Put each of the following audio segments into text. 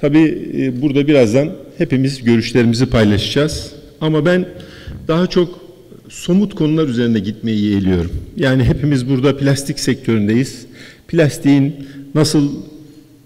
Tabii e, burada birazdan hepimiz görüşlerimizi paylaşacağız. Ama ben daha çok somut konular üzerinde gitmeyi yeğliyorum. Yani hepimiz burada plastik sektöründeyiz. Plastiğin nasıl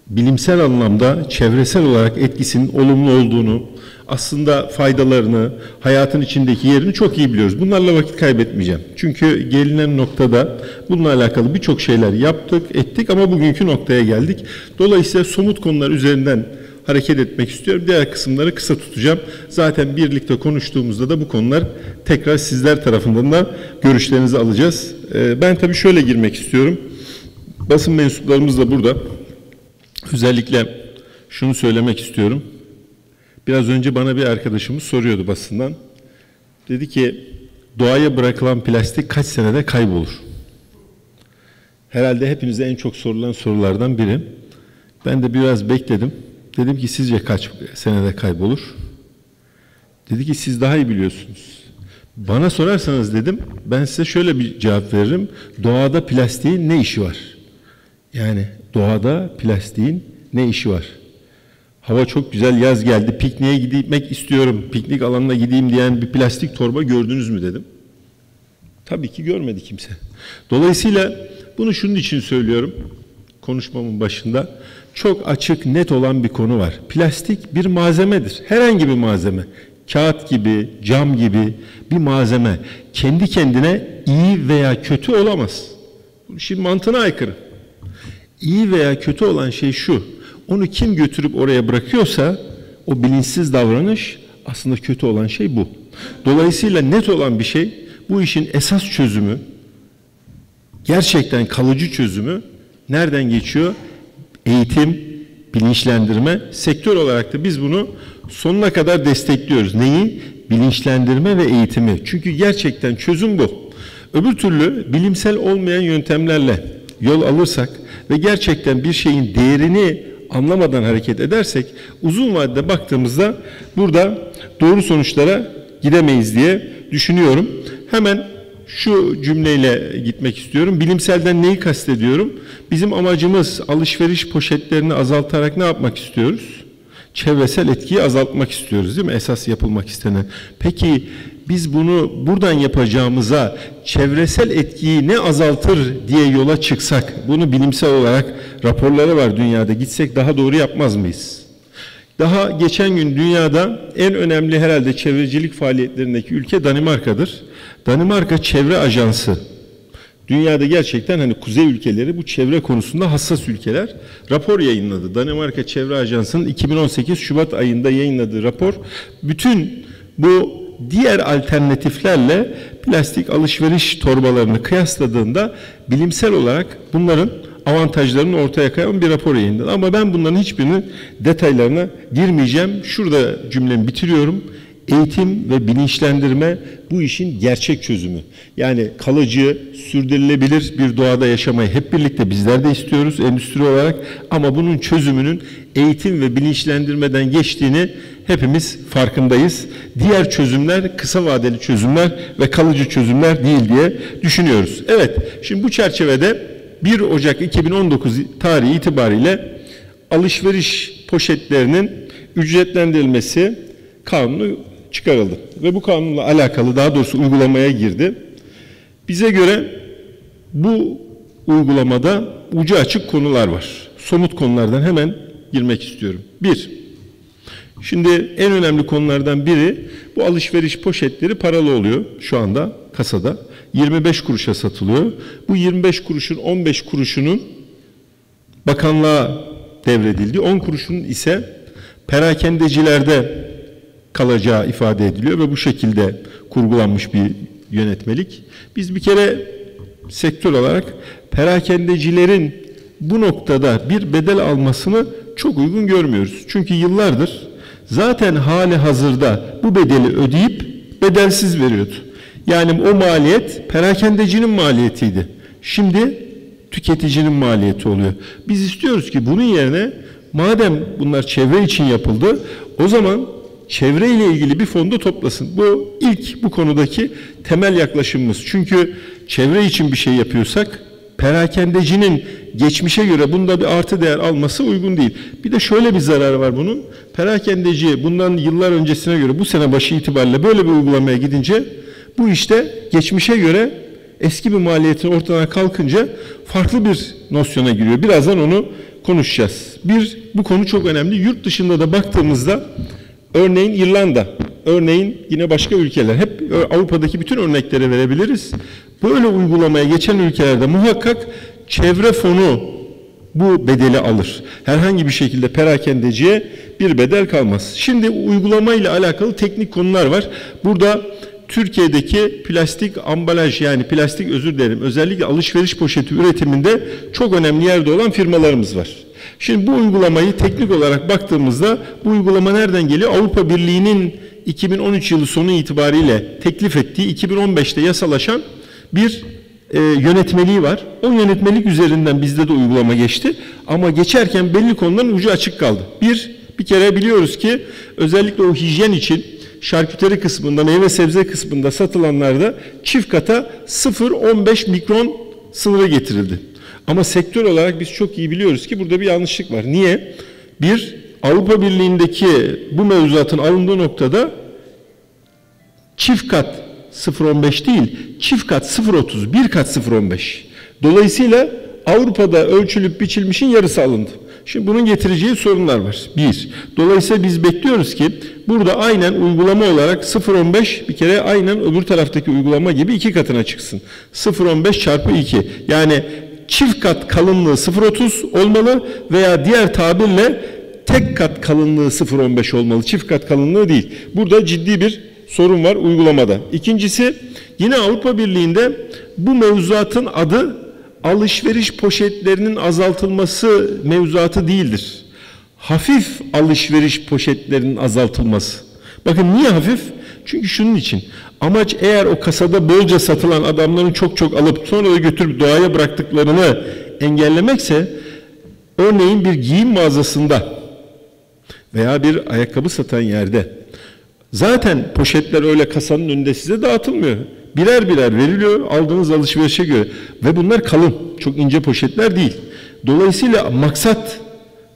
bilimsel anlamda çevresel olarak etkisinin olumlu olduğunu, aslında faydalarını, hayatın içindeki yerini çok iyi biliyoruz. Bunlarla vakit kaybetmeyeceğim. Çünkü gelinen noktada bununla alakalı birçok şeyler yaptık, ettik ama bugünkü noktaya geldik. Dolayısıyla somut konular üzerinden hareket etmek istiyorum. Diğer kısımları kısa tutacağım. Zaten birlikte konuştuğumuzda da bu konular tekrar sizler tarafından da görüşlerinizi alacağız. Ee, ben tabii şöyle girmek istiyorum. Basın mensuplarımız da burada. Özellikle şunu söylemek istiyorum. Biraz önce bana bir arkadaşımız soruyordu basından. Dedi ki doğaya bırakılan plastik kaç senede kaybolur? Herhalde hepinize en çok sorulan sorulardan biri. Ben de biraz bekledim. Dedim ki sizce kaç senede kaybolur? Dedi ki siz daha iyi biliyorsunuz. Bana sorarsanız dedim ben size şöyle bir cevap veririm. Doğada plastiğin ne işi var? Yani doğada plastiğin ne işi var? Hava çok güzel yaz geldi pikniğe gitmek istiyorum piknik alanına gideyim diyen bir plastik torba gördünüz mü dedim. Tabii ki görmedi kimse. Dolayısıyla bunu şunun için söylüyorum konuşmamın başında. Çok açık net olan bir konu var. Plastik bir malzemedir. Herhangi bir malzeme. Kağıt gibi, cam gibi bir malzeme kendi kendine iyi veya kötü olamaz. Şimdi mantığına aykırı. İyi veya kötü olan şey şu. Onu kim götürüp oraya bırakıyorsa o bilinçsiz davranış aslında kötü olan şey bu. Dolayısıyla net olan bir şey bu işin esas çözümü gerçekten kalıcı çözümü nereden geçiyor? Eğitim, bilinçlendirme. Sektör olarak da biz bunu sonuna kadar destekliyoruz. Neyi? Bilinçlendirme ve eğitimi. Çünkü gerçekten çözüm bu. Öbür türlü bilimsel olmayan yöntemlerle yol alırsak ve gerçekten bir şeyin değerini anlamadan hareket edersek uzun vadede baktığımızda burada doğru sonuçlara gidemeyiz diye düşünüyorum. Hemen şu cümleyle gitmek istiyorum. Bilimselden neyi kastediyorum? Bizim amacımız alışveriş poşetlerini azaltarak ne yapmak istiyoruz? Çevresel etkiyi azaltmak istiyoruz değil mi? Esas yapılmak istenen. Peki biz bunu buradan yapacağımıza çevresel etkiyi ne azaltır diye yola çıksak, bunu bilimsel olarak raporları var dünyada gitsek daha doğru yapmaz mıyız? Daha geçen gün dünyada en önemli herhalde çevrecilik faaliyetlerindeki ülke Danimarka'dır. Danimarka Çevre Ajansı. Dünyada gerçekten hani kuzey ülkeleri bu çevre konusunda hassas ülkeler. Rapor yayınladı. Danimarka Çevre Ajansı'nın 2018 Şubat ayında yayınladığı rapor bütün bu diğer alternatiflerle plastik alışveriş torbalarını kıyasladığında bilimsel olarak bunların avantajlarını ortaya koyan bir rapor yayınladı. Ama ben bunların hiçbirinin detaylarına girmeyeceğim. Şurada cümlemi bitiriyorum. Eğitim ve bilinçlendirme bu işin gerçek çözümü. Yani kalıcı, sürdürülebilir bir doğada yaşamayı hep birlikte bizler de istiyoruz endüstri olarak. Ama bunun çözümünün eğitim ve bilinçlendirmeden geçtiğini hepimiz farkındayız. Diğer çözümler kısa vadeli çözümler ve kalıcı çözümler değil diye düşünüyoruz. Evet, şimdi bu çerçevede 1 Ocak 2019 tarihi itibariyle alışveriş poşetlerinin ücretlendirilmesi kanunu çıkarıldı. Ve bu kanunla alakalı daha doğrusu uygulamaya girdi. Bize göre bu uygulamada ucu açık konular var. Somut konulardan hemen girmek istiyorum. Bir, şimdi en önemli konulardan biri bu alışveriş poşetleri paralı oluyor şu anda kasada. 25 kuruşa satılıyor. Bu 25 kuruşun 15 kuruşunun bakanlığa devredildi. 10 kuruşun ise perakendecilerde kalacağı ifade ediliyor ve bu şekilde kurgulanmış bir yönetmelik. Biz bir kere sektör olarak perakendecilerin bu noktada bir bedel almasını çok uygun görmüyoruz. Çünkü yıllardır zaten hali hazırda bu bedeli ödeyip bedelsiz veriyordu. Yani o maliyet perakendecinin maliyetiydi. Şimdi tüketicinin maliyeti oluyor. Biz istiyoruz ki bunun yerine madem bunlar çevre için yapıldı o zaman çevre ile ilgili bir fonda toplasın. Bu ilk bu konudaki temel yaklaşımımız. Çünkü çevre için bir şey yapıyorsak perakendecinin geçmişe göre bunda bir artı değer alması uygun değil. Bir de şöyle bir zararı var bunun. Perakendeci bundan yıllar öncesine göre bu sene başı itibariyle böyle bir uygulamaya gidince bu işte geçmişe göre eski bir maliyetin ortadan kalkınca farklı bir nosyona giriyor. Birazdan onu konuşacağız. Bir, bu konu çok önemli. Yurt dışında da baktığımızda örneğin İrlanda, örneğin yine başka ülkeler, hep Avrupa'daki bütün örnekleri verebiliriz. Böyle uygulamaya geçen ülkelerde muhakkak çevre fonu bu bedeli alır. Herhangi bir şekilde perakendeciye bir bedel kalmaz. Şimdi uygulama ile alakalı teknik konular var. Burada Türkiye'deki plastik ambalaj yani plastik özür dilerim özellikle alışveriş poşeti üretiminde çok önemli yerde olan firmalarımız var. Şimdi bu uygulamayı teknik olarak baktığımızda bu uygulama nereden geliyor? Avrupa Birliği'nin 2013 yılı sonu itibariyle teklif ettiği 2015'te yasalaşan bir e, yönetmeliği var. O yönetmelik üzerinden bizde de uygulama geçti. Ama geçerken belli konuların ucu açık kaldı. Bir, bir kere biliyoruz ki özellikle o hijyen için şarküteri kısmında, meyve sebze kısmında satılanlarda çift kata 0-15 mikron sınırı getirildi. Ama sektör olarak biz çok iyi biliyoruz ki burada bir yanlışlık var. Niye? Bir, Avrupa Birliği'ndeki bu mevzuatın alındığı noktada çift kat 0.15 değil, çift kat 0.30, bir kat 0.15. Dolayısıyla Avrupa'da ölçülüp biçilmişin yarısı alındı. Şimdi bunun getireceği sorunlar var. Bir, dolayısıyla biz bekliyoruz ki burada aynen uygulama olarak 0.15 bir kere aynen öbür taraftaki uygulama gibi iki katına çıksın. 0.15 çarpı 2. Yani çift kat kalınlığı 0.30 olmalı veya diğer tabirle tek kat kalınlığı 0.15 olmalı. Çift kat kalınlığı değil. Burada ciddi bir sorun var uygulamada. İkincisi yine Avrupa Birliği'nde bu mevzuatın adı alışveriş poşetlerinin azaltılması mevzuatı değildir. Hafif alışveriş poşetlerinin azaltılması. Bakın niye hafif? Çünkü şunun için. Amaç eğer o kasada bolca satılan adamların çok çok alıp sonra da götürüp doğaya bıraktıklarını engellemekse örneğin bir giyim mağazasında veya bir ayakkabı satan yerde zaten poşetler öyle kasanın önünde size dağıtılmıyor. Birer birer veriliyor aldığınız alışverişe göre ve bunlar kalın çok ince poşetler değil. Dolayısıyla maksat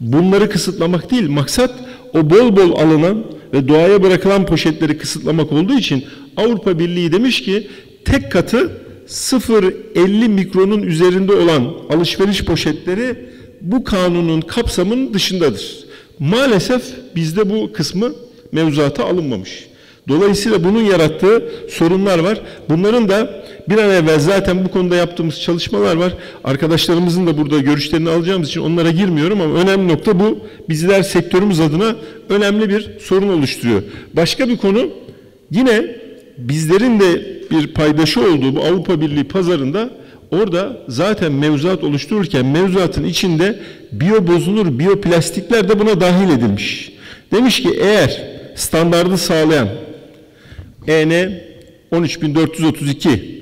bunları kısıtlamak değil maksat o bol bol alınan ve doğaya bırakılan poşetleri kısıtlamak olduğu için Avrupa Birliği demiş ki tek katı 0.50 mikronun üzerinde olan alışveriş poşetleri bu kanunun kapsamının dışındadır. Maalesef bizde bu kısmı mevzuata alınmamış. Dolayısıyla bunun yarattığı sorunlar var. Bunların da bir an evvel zaten bu konuda yaptığımız çalışmalar var. Arkadaşlarımızın da burada görüşlerini alacağımız için onlara girmiyorum ama önemli nokta bu. Bizler sektörümüz adına önemli bir sorun oluşturuyor. Başka bir konu yine bizlerin de bir paydaşı olduğu bu Avrupa Birliği pazarında orada zaten mevzuat oluştururken mevzuatın içinde biyo bozulur biyoplastikler de buna dahil edilmiş. Demiş ki eğer standardı sağlayan EN 13432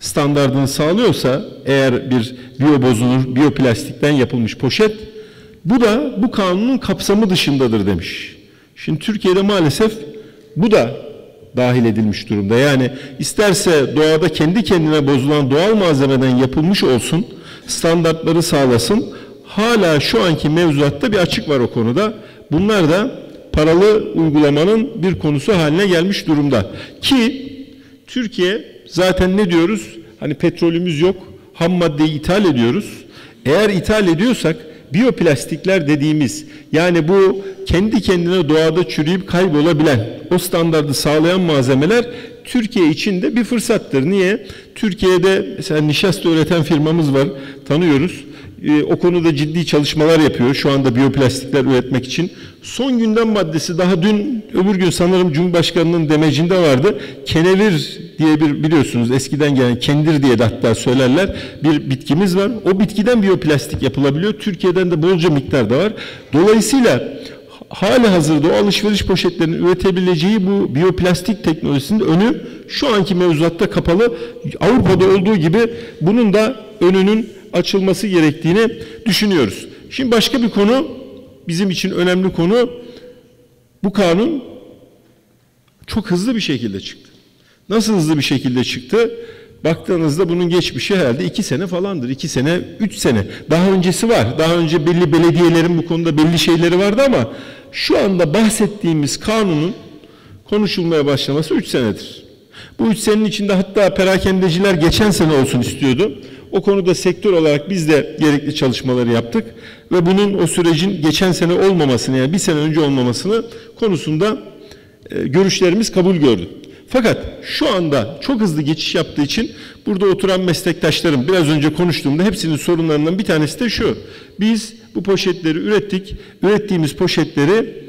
standartını sağlıyorsa eğer bir biyo bozulur, biyoplastikten yapılmış poşet bu da bu kanunun kapsamı dışındadır demiş. Şimdi Türkiye'de maalesef bu da dahil edilmiş durumda. Yani isterse doğada kendi kendine bozulan doğal malzemeden yapılmış olsun, standartları sağlasın. Hala şu anki mevzuatta bir açık var o konuda. Bunlar da paralı uygulamanın bir konusu haline gelmiş durumda. Ki Türkiye zaten ne diyoruz? Hani petrolümüz yok, ham maddeyi ithal ediyoruz. Eğer ithal ediyorsak biyoplastikler dediğimiz yani bu kendi kendine doğada çürüyüp kaybolabilen o standardı sağlayan malzemeler Türkiye için de bir fırsattır. Niye? Türkiye'de mesela nişasta üreten firmamız var, tanıyoruz. Ee, o konuda ciddi çalışmalar yapıyor şu anda biyoplastikler üretmek için. Son gündem maddesi daha dün öbür gün sanırım Cumhurbaşkanı'nın demecinde vardı. Kenevir diye bir biliyorsunuz eskiden gelen kendir diye de hatta söylerler bir bitkimiz var. O bitkiden biyoplastik yapılabiliyor. Türkiye'den de bolca miktarda var. Dolayısıyla hali hazırda o alışveriş poşetlerinin üretebileceği bu biyoplastik teknolojisinin önü şu anki mevzuatta kapalı. Avrupa'da olduğu gibi bunun da önünün açılması gerektiğini düşünüyoruz. Şimdi başka bir konu bizim için önemli konu bu kanun çok hızlı bir şekilde çıktı. Nasıl hızlı bir şekilde çıktı? Baktığınızda bunun geçmişi herhalde iki sene falandır. iki sene, üç sene. Daha öncesi var. Daha önce belli belediyelerin bu konuda belli şeyleri vardı ama şu anda bahsettiğimiz kanunun konuşulmaya başlaması üç senedir. Bu üç senenin içinde hatta perakendeciler geçen sene olsun istiyordu. O konuda sektör olarak biz de gerekli çalışmaları yaptık ve bunun o sürecin geçen sene olmamasını yani bir sene önce olmamasını konusunda e, görüşlerimiz kabul gördü. Fakat şu anda çok hızlı geçiş yaptığı için burada oturan meslektaşlarım biraz önce konuştuğumda hepsinin sorunlarından bir tanesi de şu. Biz bu poşetleri ürettik. Ürettiğimiz poşetleri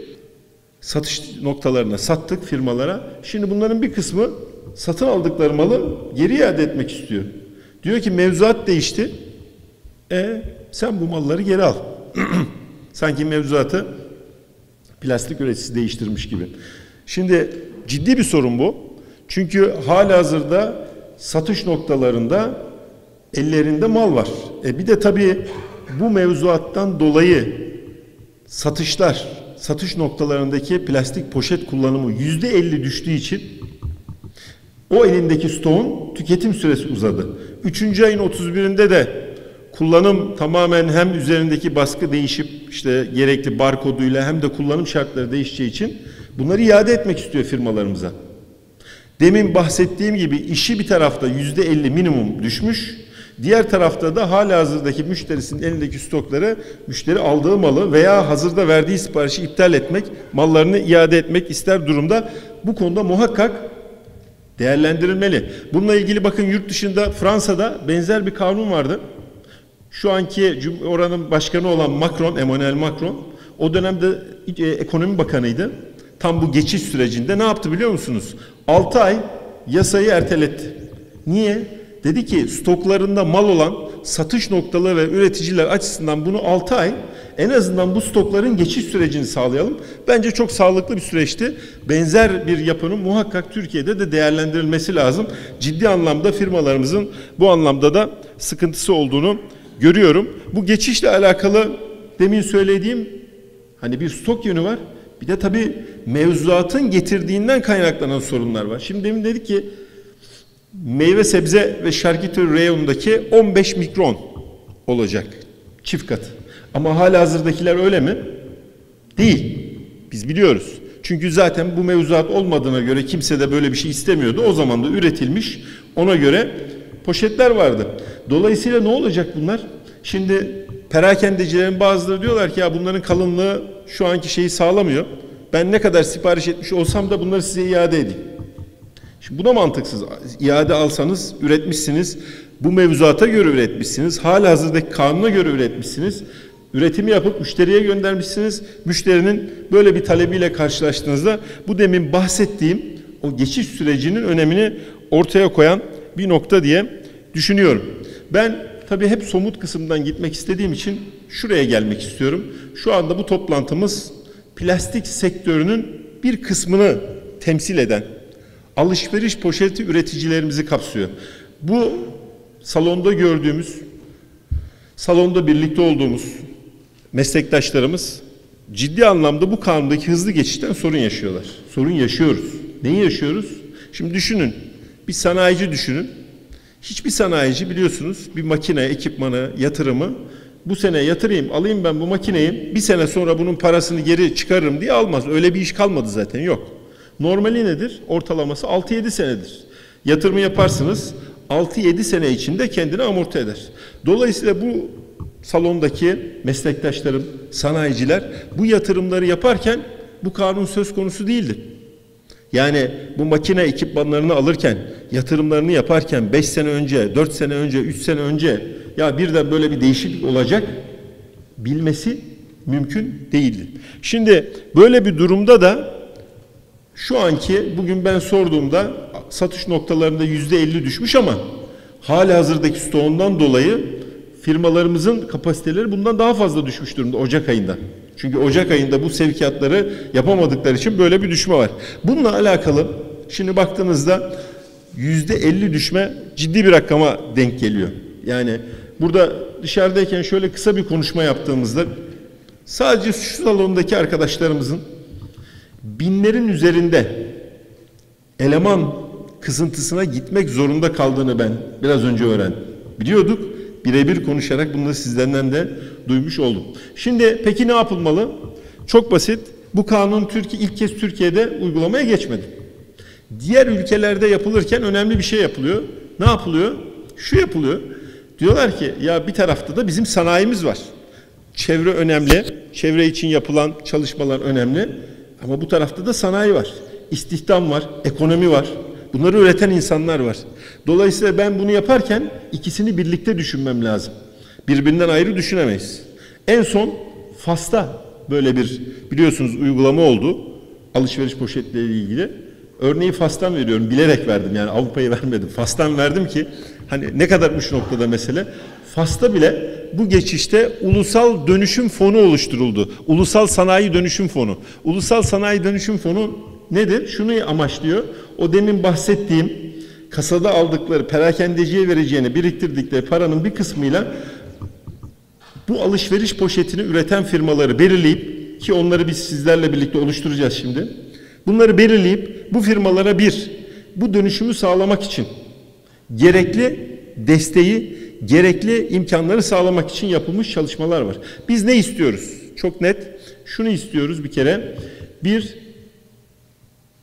satış noktalarına sattık firmalara. Şimdi bunların bir kısmı satın aldıkları malı geri iade etmek istiyor. Diyor ki mevzuat değişti. E sen bu malları geri al. Sanki mevzuatı plastik üreticisi değiştirmiş gibi. Şimdi ciddi bir sorun bu. Çünkü hala hazırda satış noktalarında ellerinde mal var. E bir de tabii bu mevzuattan dolayı satışlar, satış noktalarındaki plastik poşet kullanımı yüzde elli düştüğü için o elindeki stoğun tüketim süresi uzadı. Üçüncü ayın 31'inde de kullanım tamamen hem üzerindeki baskı değişip işte gerekli barkoduyla hem de kullanım şartları değişeceği için bunları iade etmek istiyor firmalarımıza. Demin bahsettiğim gibi işi bir tarafta yüzde elli minimum düşmüş. Diğer tarafta da hala hazırdaki müşterisinin elindeki stokları müşteri aldığı malı veya hazırda verdiği siparişi iptal etmek, mallarını iade etmek ister durumda. Bu konuda muhakkak değerlendirilmeli. Bununla ilgili bakın yurt dışında Fransa'da benzer bir kanun vardı. Şu anki oranın başkanı olan Macron, Emmanuel Macron o dönemde e, ekonomi bakanıydı. Tam bu geçiş sürecinde ne yaptı biliyor musunuz? 6 ay yasayı erteletti. Niye? Dedi ki stoklarında mal olan satış noktaları ve üreticiler açısından bunu 6 ay en azından bu stokların geçiş sürecini sağlayalım. Bence çok sağlıklı bir süreçti. Benzer bir yapının muhakkak Türkiye'de de değerlendirilmesi lazım. Ciddi anlamda firmalarımızın bu anlamda da sıkıntısı olduğunu görüyorum. Bu geçişle alakalı demin söylediğim hani bir stok yönü var. Bir de tabii mevzuatın getirdiğinden kaynaklanan sorunlar var. Şimdi demin dedik ki meyve sebze ve şarküteri reyonundaki 15 mikron olacak çift kat. Ama hala hazırdakiler öyle mi? Değil. Biz biliyoruz. Çünkü zaten bu mevzuat olmadığına göre kimse de böyle bir şey istemiyordu. O zaman da üretilmiş ona göre poşetler vardı. Dolayısıyla ne olacak bunlar? Şimdi perakendecilerin bazıları diyorlar ki ya bunların kalınlığı şu anki şeyi sağlamıyor. Ben ne kadar sipariş etmiş olsam da bunları size iade edeyim. Şimdi bu da mantıksız. İade alsanız üretmişsiniz. Bu mevzuata göre üretmişsiniz. Hala hazırdaki kanuna göre üretmişsiniz. Üretimi yapıp müşteriye göndermişsiniz. Müşterinin böyle bir talebiyle karşılaştığınızda bu demin bahsettiğim o geçiş sürecinin önemini ortaya koyan bir nokta diye düşünüyorum. Ben tabii hep somut kısımdan gitmek istediğim için şuraya gelmek istiyorum. Şu anda bu toplantımız plastik sektörünün bir kısmını temsil eden alışveriş poşeti üreticilerimizi kapsıyor. Bu salonda gördüğümüz, salonda birlikte olduğumuz meslektaşlarımız ciddi anlamda bu kanundaki hızlı geçişten sorun yaşıyorlar. Sorun yaşıyoruz. Neyi yaşıyoruz? Şimdi düşünün. Bir sanayici düşünün. Hiçbir sanayici biliyorsunuz bir makine, ekipmanı, yatırımı bu sene yatırayım, alayım ben bu makineyi, bir sene sonra bunun parasını geri çıkarırım diye almaz. Öyle bir iş kalmadı zaten, yok. Normali nedir? Ortalaması 6-7 senedir. Yatırımı yaparsınız, 6-7 sene içinde kendini amorti eder. Dolayısıyla bu salondaki meslektaşlarım, sanayiciler bu yatırımları yaparken bu kanun söz konusu değildi. Yani bu makine ekipmanlarını alırken, yatırımlarını yaparken 5 sene önce, 4 sene önce, 3 sene önce ya birden böyle bir değişiklik olacak bilmesi mümkün değildi. Şimdi böyle bir durumda da şu anki bugün ben sorduğumda satış noktalarında yüzde elli düşmüş ama hali hazırdaki stoğundan dolayı firmalarımızın kapasiteleri bundan daha fazla düşmüş durumda Ocak ayında. Çünkü Ocak ayında bu sevkiyatları yapamadıkları için böyle bir düşme var. Bununla alakalı şimdi baktığınızda yüzde elli düşme ciddi bir rakama denk geliyor. Yani burada dışarıdayken şöyle kısa bir konuşma yaptığımızda sadece şu salondaki arkadaşlarımızın binlerin üzerinde eleman kızıntısına gitmek zorunda kaldığını ben biraz önce öğrendim. Biliyorduk. Birebir konuşarak bunları sizlerden de duymuş oldum. Şimdi peki ne yapılmalı? Çok basit. Bu kanun Türkiye ilk kez Türkiye'de uygulamaya geçmedi. Diğer ülkelerde yapılırken önemli bir şey yapılıyor. Ne yapılıyor? Şu yapılıyor. Diyorlar ki ya bir tarafta da bizim sanayimiz var. Çevre önemli. Çevre için yapılan çalışmalar önemli. Ama bu tarafta da sanayi var. İstihdam var, ekonomi var. Bunları üreten insanlar var. Dolayısıyla ben bunu yaparken ikisini birlikte düşünmem lazım. Birbirinden ayrı düşünemeyiz. En son Fas'ta böyle bir biliyorsunuz uygulama oldu. Alışveriş poşetleriyle ilgili. Örneği Fas'tan veriyorum. Bilerek verdim yani Avrupa'yı vermedim. Fas'tan verdim ki hani ne kadar uç noktada mesele. Fas'ta bile bu geçişte ulusal dönüşüm fonu oluşturuldu. Ulusal sanayi dönüşüm fonu. Ulusal sanayi dönüşüm fonu nedir? Şunu amaçlıyor. O demin bahsettiğim kasada aldıkları perakendeciye vereceğini biriktirdikleri paranın bir kısmıyla bu alışveriş poşetini üreten firmaları belirleyip ki onları biz sizlerle birlikte oluşturacağız şimdi. Bunları belirleyip bu firmalara bir, bu dönüşümü sağlamak için gerekli desteği, gerekli imkanları sağlamak için yapılmış çalışmalar var. Biz ne istiyoruz? Çok net. Şunu istiyoruz bir kere. Bir,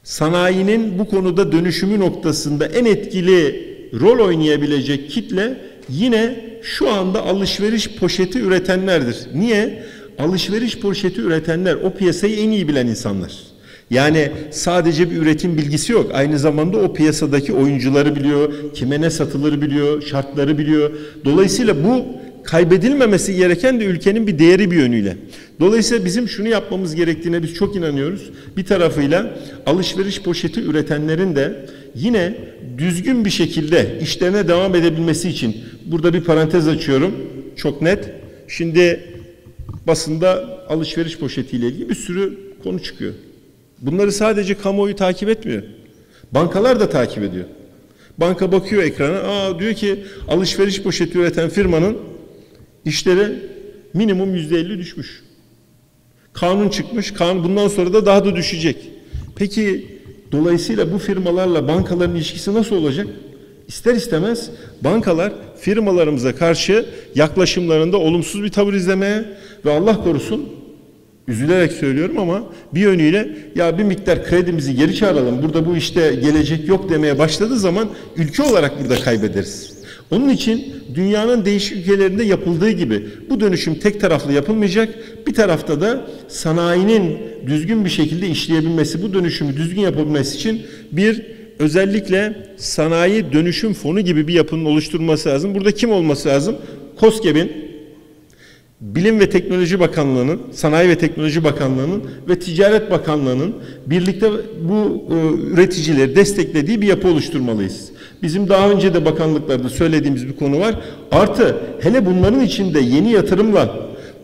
sanayinin bu konuda dönüşümü noktasında en etkili rol oynayabilecek kitle yine şu anda alışveriş poşeti üretenlerdir. Niye? Alışveriş poşeti üretenler o piyasayı en iyi bilen insanlar. Yani sadece bir üretim bilgisi yok. Aynı zamanda o piyasadaki oyuncuları biliyor, kime ne satılır biliyor, şartları biliyor. Dolayısıyla bu kaybedilmemesi gereken de ülkenin bir değeri bir yönüyle. Dolayısıyla bizim şunu yapmamız gerektiğine biz çok inanıyoruz. Bir tarafıyla alışveriş poşeti üretenlerin de yine düzgün bir şekilde işlerine devam edebilmesi için burada bir parantez açıyorum. Çok net. Şimdi basında alışveriş poşetiyle ilgili bir sürü konu çıkıyor. Bunları sadece kamuoyu takip etmiyor. Bankalar da takip ediyor. Banka bakıyor ekrana, aa diyor ki alışveriş poşeti üreten firmanın işleri minimum yüzde elli düşmüş. Kanun çıkmış, kanun bundan sonra da daha da düşecek. Peki dolayısıyla bu firmalarla bankaların ilişkisi nasıl olacak? İster istemez bankalar firmalarımıza karşı yaklaşımlarında olumsuz bir tavır izlemeye ve Allah korusun üzülerek söylüyorum ama bir yönüyle ya bir miktar kredimizi geri çağıralım burada bu işte gelecek yok demeye başladığı zaman ülke olarak burada kaybederiz. Onun için dünyanın değişik ülkelerinde yapıldığı gibi bu dönüşüm tek taraflı yapılmayacak. Bir tarafta da sanayinin düzgün bir şekilde işleyebilmesi, bu dönüşümü düzgün yapabilmesi için bir özellikle sanayi dönüşüm fonu gibi bir yapının oluşturulması lazım. Burada kim olması lazım? KOSGEB'in Bilim ve Teknoloji Bakanlığı'nın, Sanayi ve Teknoloji Bakanlığı'nın ve Ticaret Bakanlığı'nın birlikte bu e, üreticileri desteklediği bir yapı oluşturmalıyız. Bizim daha önce de bakanlıklarda söylediğimiz bir konu var. Artı hele bunların içinde yeni yatırımla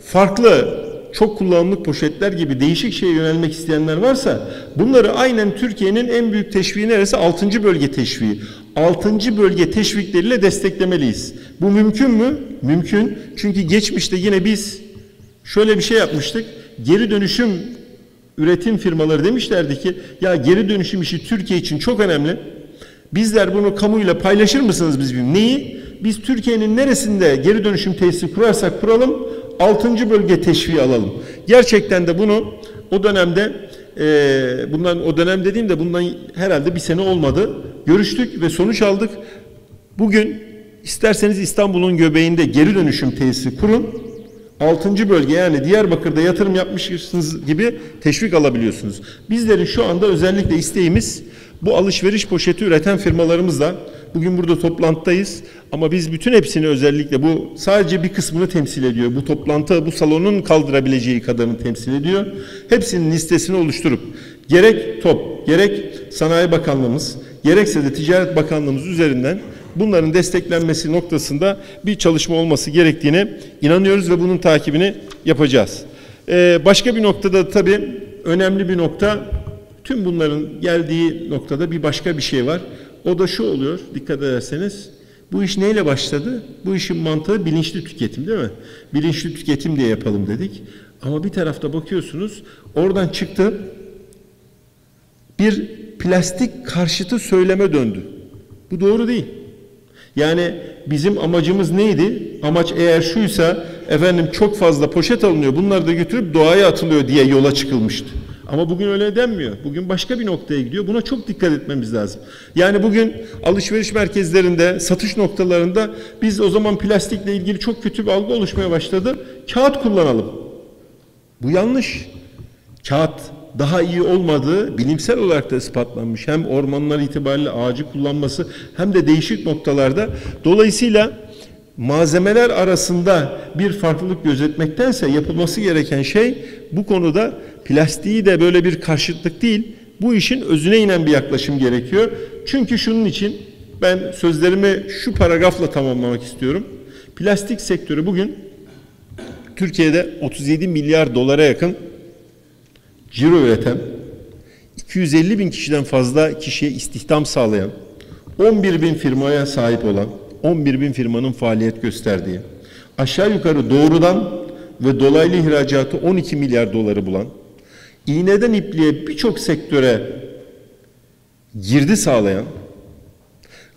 farklı çok kullanımlık poşetler gibi değişik şeye yönelmek isteyenler varsa bunları aynen Türkiye'nin en büyük teşviği neresi? 6. bölge teşviği. 6. bölge teşvikleriyle desteklemeliyiz. Bu mümkün mü? Mümkün. Çünkü geçmişte yine biz şöyle bir şey yapmıştık. Geri dönüşüm üretim firmaları demişlerdi ki ya geri dönüşüm işi Türkiye için çok önemli. Bizler bunu kamuyla paylaşır mısınız biz bilmiyorum. Neyi? Biz Türkiye'nin neresinde geri dönüşüm tesisi kurarsak kuralım 6. bölge teşviği alalım. Gerçekten de bunu o dönemde e, bundan o dönem dediğimde bundan herhalde bir sene olmadı. Görüştük ve sonuç aldık. Bugün isterseniz İstanbul'un göbeğinde geri dönüşüm tesisi kurun. 6. bölge yani Diyarbakır'da yatırım yapmışsınız gibi teşvik alabiliyorsunuz. Bizlerin şu anda özellikle isteğimiz bu alışveriş poşeti üreten firmalarımızla bugün burada toplantıdayız ama biz bütün hepsini özellikle bu sadece bir kısmını temsil ediyor. Bu toplantı bu salonun kaldırabileceği kadarını temsil ediyor. Hepsinin listesini oluşturup gerek TOP, gerek Sanayi Bakanlığımız, gerekse de Ticaret Bakanlığımız üzerinden bunların desteklenmesi noktasında bir çalışma olması gerektiğine inanıyoruz ve bunun takibini yapacağız. Ee, başka bir noktada tabii önemli bir nokta tüm bunların geldiği noktada bir başka bir şey var. O da şu oluyor dikkat ederseniz. Bu iş neyle başladı? Bu işin mantığı bilinçli tüketim değil mi? Bilinçli tüketim diye yapalım dedik. Ama bir tarafta bakıyorsunuz oradan çıktı bir plastik karşıtı söyleme döndü. Bu doğru değil. Yani bizim amacımız neydi? Amaç eğer şuysa efendim çok fazla poşet alınıyor bunları da götürüp doğaya atılıyor diye yola çıkılmıştı. Ama bugün öyle denmiyor. Bugün başka bir noktaya gidiyor. Buna çok dikkat etmemiz lazım. Yani bugün alışveriş merkezlerinde, satış noktalarında biz o zaman plastikle ilgili çok kötü bir algı oluşmaya başladı. Kağıt kullanalım. Bu yanlış. Kağıt daha iyi olmadığı bilimsel olarak da ispatlanmış. Hem ormanlar itibariyle ağacı kullanması hem de değişik noktalarda. Dolayısıyla malzemeler arasında bir farklılık gözetmektense yapılması gereken şey bu konuda plastiği de böyle bir karşıtlık değil, bu işin özüne inen bir yaklaşım gerekiyor. Çünkü şunun için ben sözlerimi şu paragrafla tamamlamak istiyorum. Plastik sektörü bugün Türkiye'de 37 milyar dolara yakın ciro üreten, 250 bin kişiden fazla kişiye istihdam sağlayan, 11 bin firmaya sahip olan, 11 bin firmanın faaliyet gösterdiği, aşağı yukarı doğrudan ve dolaylı ihracatı 12 milyar doları bulan, iğneden ipliğe birçok sektöre girdi sağlayan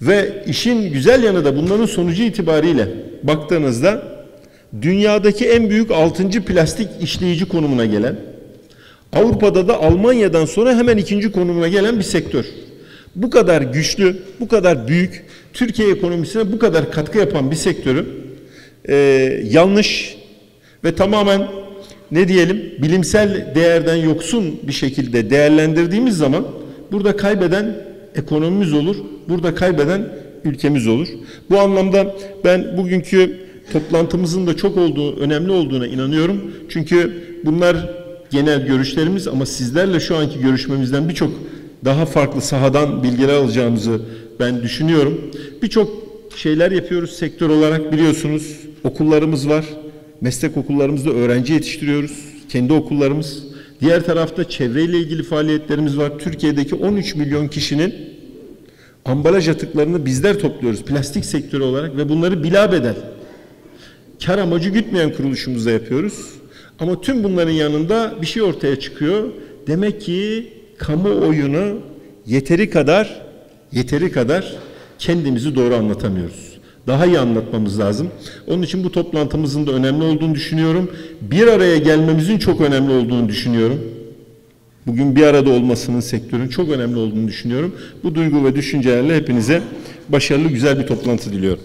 ve işin güzel yanı da bunların sonucu itibariyle baktığınızda dünyadaki en büyük 6. plastik işleyici konumuna gelen, Avrupa'da da Almanya'dan sonra hemen ikinci konumuna gelen bir sektör. Bu kadar güçlü, bu kadar büyük, Türkiye ekonomisine bu kadar katkı yapan bir sektörü e, yanlış ve tamamen ne diyelim bilimsel değerden yoksun bir şekilde değerlendirdiğimiz zaman burada kaybeden ekonomimiz olur, burada kaybeden ülkemiz olur. Bu anlamda ben bugünkü toplantımızın da çok olduğu, önemli olduğuna inanıyorum. Çünkü bunlar genel görüşlerimiz ama sizlerle şu anki görüşmemizden birçok daha farklı sahadan bilgiler alacağımızı ben düşünüyorum. Birçok şeyler yapıyoruz sektör olarak biliyorsunuz. Okullarımız var. Meslek okullarımızda öğrenci yetiştiriyoruz. Kendi okullarımız. Diğer tarafta çevreyle ilgili faaliyetlerimiz var. Türkiye'deki 13 milyon kişinin ambalaj atıklarını bizler topluyoruz plastik sektörü olarak ve bunları bilabedel kar amacı gütmeyen kuruluşumuzda yapıyoruz. Ama tüm bunların yanında bir şey ortaya çıkıyor. Demek ki kamuoyunu yeteri kadar yeteri kadar kendimizi doğru anlatamıyoruz. Daha iyi anlatmamız lazım. Onun için bu toplantımızın da önemli olduğunu düşünüyorum. Bir araya gelmemizin çok önemli olduğunu düşünüyorum. Bugün bir arada olmasının sektörün çok önemli olduğunu düşünüyorum. Bu duygu ve düşüncelerle hepinize başarılı güzel bir toplantı diliyorum.